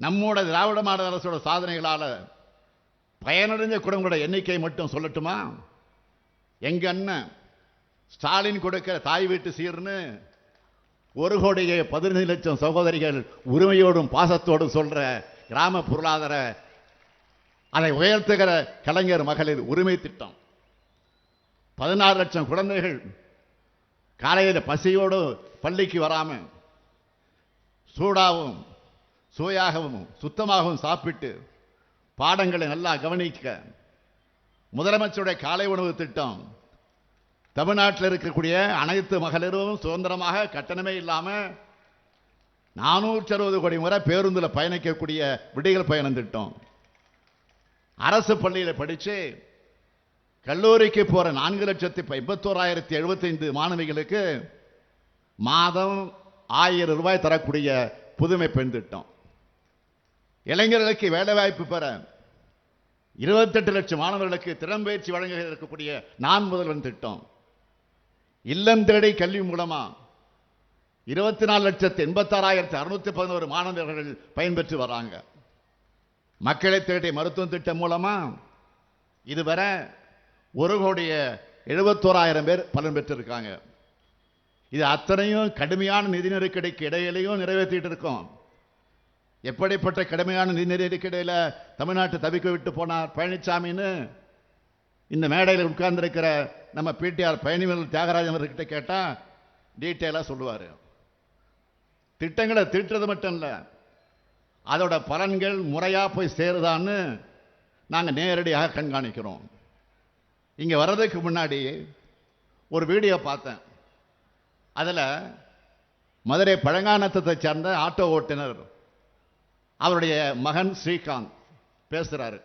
நம்மோட திராவிட மாடல் அரசோட சாதனைகளால் பயனடைஞ்ச குடும்பங்களோட எண்ணிக்கை மட்டும் சொல்லட்டுமா? எங்கள் அண்ணன் ஸ்டாலின் கொடுக்கிற தாய் வீட்டு சீர்னு ஒரு கோடியே பதினைந்து லட்சம் சகோதரிகள் உரிமையோடும் பாசத்தோடும் சொல்கிற கிராம பொருளாதார அதை உயர்த்துகிற கலைஞர் மகளிர் உரிமை திட்டம். பதினாறு லட்சம் குழந்தைகள் காலையில் பசியோடு பள்ளிக்கு வராமல் சூடாகவும் சுவையாகவும் சுத்தமாகவும் சாப்பிட்டு பாடங்களை நல்லா கவனிக்க. முதலமைச்சருடைய காலை உணவு திட்டம். தமிழ்நாட்டில் இருக்கக்கூடிய அனைத்து மகளிரும் சுதந்திரமாக கட்டணமே இல்லாமல் நானூற்றி அறுபது கோடி முறை பேருந்தில் பயணிக்கக்கூடிய விடியல் பயணம் திட்டம். அரசு பள்ளியில் படித்து கல்லூரிக்கு போகிற நான்கு லட்சத்தி எண்பத்தோராயிரத்தி எழுபத்தைந்து மாணவிகளுக்கு மாதம் ஆயிரம் ரூபாய் தரக்கூடிய புதுமை பெண் திட்டம். இளைஞர்களுக்கு வேலைவாய்ப்பு பெற இருபத்தெட்டு லட்சம் மாணவர்களுக்கு திறம்பயிற்சி வழங்க இருக்கக்கூடிய நான் முதல்வன் திட்டம். இல்லம் தேடி கல்வி மூலமா இருபத்தி நாலு லட்சத்து எண்பத்தாறாயிரத்து அறுநூத்தி பதினோரு மாணவர்கள் பயன்பெற்று வராங்க. மக்களை தேடி மருத்துவம் திட்டம் மூலமா இதுவரை ஒரு கோடிய எழுபத்தோராயிரம் பேர் பலன் பெற்றிருக்காங்க. இது அத்தனையும் கடுமையான நிதி நெருக்கடிக்கு இடையிலையும் நிறைவேற்றிட்டு இருக்கோம். எப்படிப்பட்ட கடுமையான நிதி நெருக்கடியில் தமிழ்நாட்டை தவிக்க விட்டு போனார் பழனிசாமின்னு இந்த மேடையில் உட்கார்ந்துருக்கிற நம்ம பிடிஆர் பயணிகள் தியாகராஜன் அவர்கிட்ட கேட்டால் டீட்டெயிலாக சொல்லுவார். திட்டங்களை திட்டுறது மட்டும் இல்லை அதோட பலன்கள் முறையாக போய் சேருதான்னு நாங்கள் நேரடியாக கண்காணிக்கிறோம். இங்கே வர்றதுக்கு முன்னாடி ஒரு வீடியோ பார்த்தேன். அதில் மதுரை பழங்கானத்தை சேர்ந்த ஆட்டோ ஓட்டுநர் அவருடைய மகன் ஸ்ரீகாந்த் பேசுகிறாரு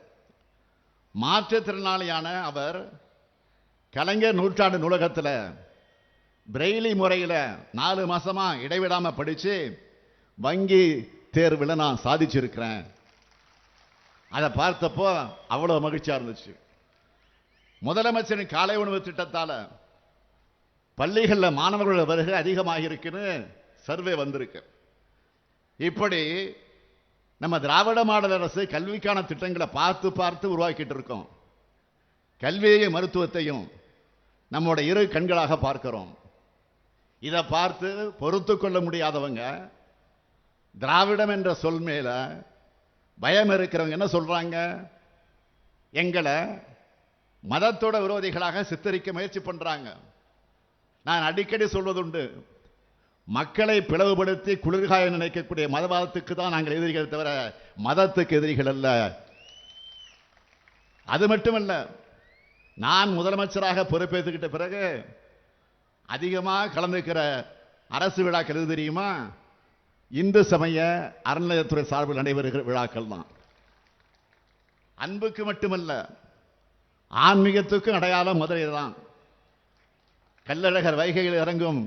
மாற்றுத்திறனாளியான அவர் கலைஞர் நூற்றாண்டு நூலகத்தில் பிரெய்லி முறையில் நாலு மாதமாக இடைவிடாமல் படித்து வங்கி தேர்வில் நான் சாதிச்சிருக்கிறேன். அதை பார்த்தப்போ அவ்வளோ மகிழ்ச்சியாக இருந்துச்சு. முதலமைச்சரின் காலை உணவு திட்டத்தால் பள்ளிகளில் மாணவர்களோட வருகை அதிகமாக இருக்குன்னு சர்வே வந்திருக்கு. இப்படி நம்ம திராவிட மாடல் அரசு கல்விக்கான திட்டங்களை பார்த்து பார்த்து உருவாக்கிட்டு இருக்கோம். கல்வியையும் மருத்துவத்தையும் நம்மோட இரு கண்களாக பார்க்கிறோம். இதை பார்த்து பொறுத்து கொள்ள முடியாதவங்க திராவிடம் என்ற சொல் மேல பயம் இருக்கிறவங்க என்ன சொல்றாங்க? எங்களை மதத்தோட விரோதிகளாக சித்தரிக்க முயற்சி பண்றாங்க. நான் அடிக்கடி சொல்வதுண்டு மக்களை பிளவுபடுத்தி குளிர்காய நினைக்கக்கூடிய மதவாதத்துக்கு தான் நாங்கள் எதிரிகள் தவிர மதத்துக்கு எதிரிகள் அல்ல. அது மட்டுமல்ல நான் முதலமைச்சராக பொறுப்பேற்றுக்கிட்ட பிறகு அதிகமாக கலந்துக்கிற அரசு விழாக்கள் எது தெரியுமா? இந்து சமய அறநிலையத்துறை சார்பில் நடைபெறுகிற விழாக்கள் தான். அன்புக்கு மட்டுமல்ல ஆன்மீகத்துக்கும் அடையாளம் மதுரை தான் கல்லழகர் வைகையில் இறங்கும்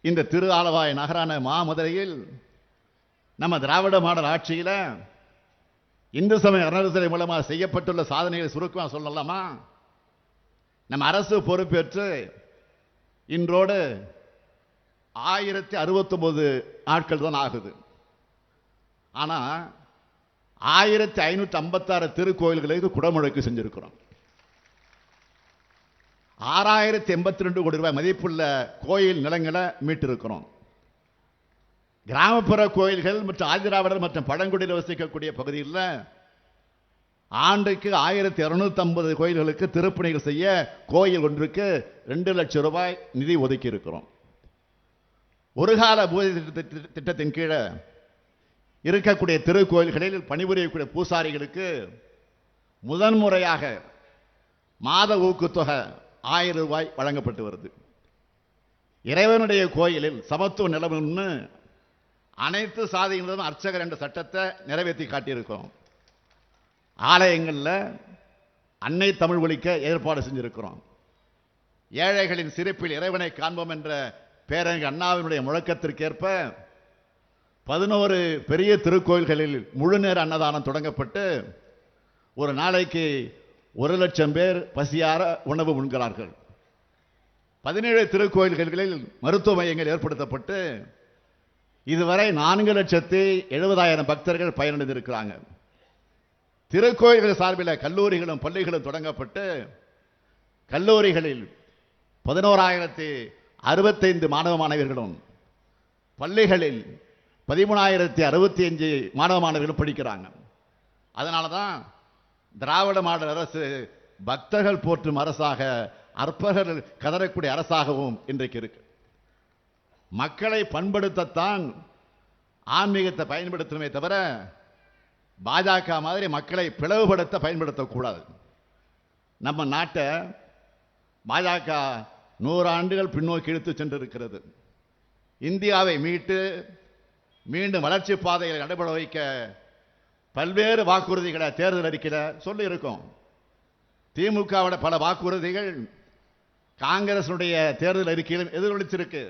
இந்த திரு ஆலவாய் நகரான மாமதுரையில் நம்ம திராவிட மாடல் ஆட்சியில் இந்து சமய அறநிலை மூலமாக செய்யப்பட்டுள்ள சாதனைகளை சுருக்கமாக சொல்லலாமா? நம்ம அரசு பொறுப்பேற்று இன்றோடு ஆயிரத்தி அறுபத்தொம்போது நாட்கள் தான் ஆகுது. ஆனால் ஆயிரத்தி ஐநூற்றி ஐம்பத்தாறு திருக்கோயில்களுக்கு குடமுழக்கு செஞ்சுருக்கிறோம். ஆறாயிரத்தி எண்பத்தி ரெண்டு கோடி ரூபாய் மதிப்புள்ள கோயில் நிலங்களை மீட்டிருக்கிறோம். கிராமப்புற கோயில்கள் மற்றும் ஆதிராவிடர் மற்றும் பழங்குடியில் வசிக்கக்கூடிய பகுதியில் ஆண்டுக்கு ஆயிரத்தி இரநூத்தம்பது கோயில்களுக்கு திருப்பணிகள் செய்ய கோயில் ஒன்றுக்கு ரெண்டு லட்சம் ரூபாய் நிதி ஒதுக்கி இருக்கிறோம் ஒரு கால பூஜை திட்ட- திட்டத்தின் கீழே இருக்கக்கூடிய திருக்கோயில்களில் பணிபுரியக்கூடிய பூசாரிகளுக்கு முதன்முறையாக மாத ஊக்குத்தொகை ஆயிரம் ரூபாய் வழங்கப்பட்டு வருது. இறைவனுடைய கோயிலில் சமத்துவ நிலவுன்னு அனைத்து சாதியினரும் அர்ச்சகர் என்ற சட்டத்தை நிறைவேற்றி காட்டியிருக்கிறோம். ஆலயங்களில் அன்னை தமிழ் ஒழிக்க ஏற்பாடு செஞ்சிருக்கிறோம். ஏழைகளின் சிரிப்பில் இறைவனை காண்போம் என்ற பேரங்க அண்ணாவினுடைய முழக்கத்திற்கேற்ப பதினோரு பெரிய திருக்கோயில்களில் முழுநேர அன்னதானம் தொடங்கப்பட்டு ஒரு நாளைக்கு ஒரு லட்சம் பேர் பசியார உணவு உண்கிறார்கள். பதினேழு திருக்கோயில்களில் மருத்துவ மையங்கள் ஏற்படுத்தப்பட்டு இதுவரை நான்கு லட்சத்தி எழுபதாயிரம் பக்தர்கள் பயனடைந்திருக்கிறாங்க. திருக்கோயில்கள் சார்பில் கல்லூரிகளும் பள்ளிகளும் தொடங்கப்பட்டு கல்லூரிகளில் பதினோராயிரத்தி அறுபத்தைந்து மாணவ மாணவியர்களும் பள்ளிகளில் பதிமூணாயிரத்தி அறுபத்தி அஞ்சு மாணவ மாணவிகளும் படிக்கிறாங்க. அதனால தான் திராவிட மாடல் அரசு பக்தர்கள் போற்றும் அரசாக அற்பர்கள் கதறக்கூடிய அரசாகவும் இன்றைக்கு இருக்கு. மக்களை பண்படுத்தத்தான் ஆன்மீகத்தை பயன்படுத்தணுமே தவிர பாஜக மாதிரி மக்களை பிளவுபடுத்த பயன்படுத்தக்கூடாது. நம்ம நாட்டை பாஜக நூறாண்டுகள் பின்னோக்கி இழுத்து சென்றிருக்கிறது. இந்தியாவை மீட்டு மீண்டும் வளர்ச்சி பாதையில் நடைபெற வைக்க பல்வேறு வாக்குறுதிகளை தேர்தல் அறிக்கையில் சொல்லியிருக்கோம். திமுகவோட பல வாக்குறுதிகள் காங்கிரசுடைய தேர்தல் அறிக்கையிலும் எதிரொலிச்சிருக்கு.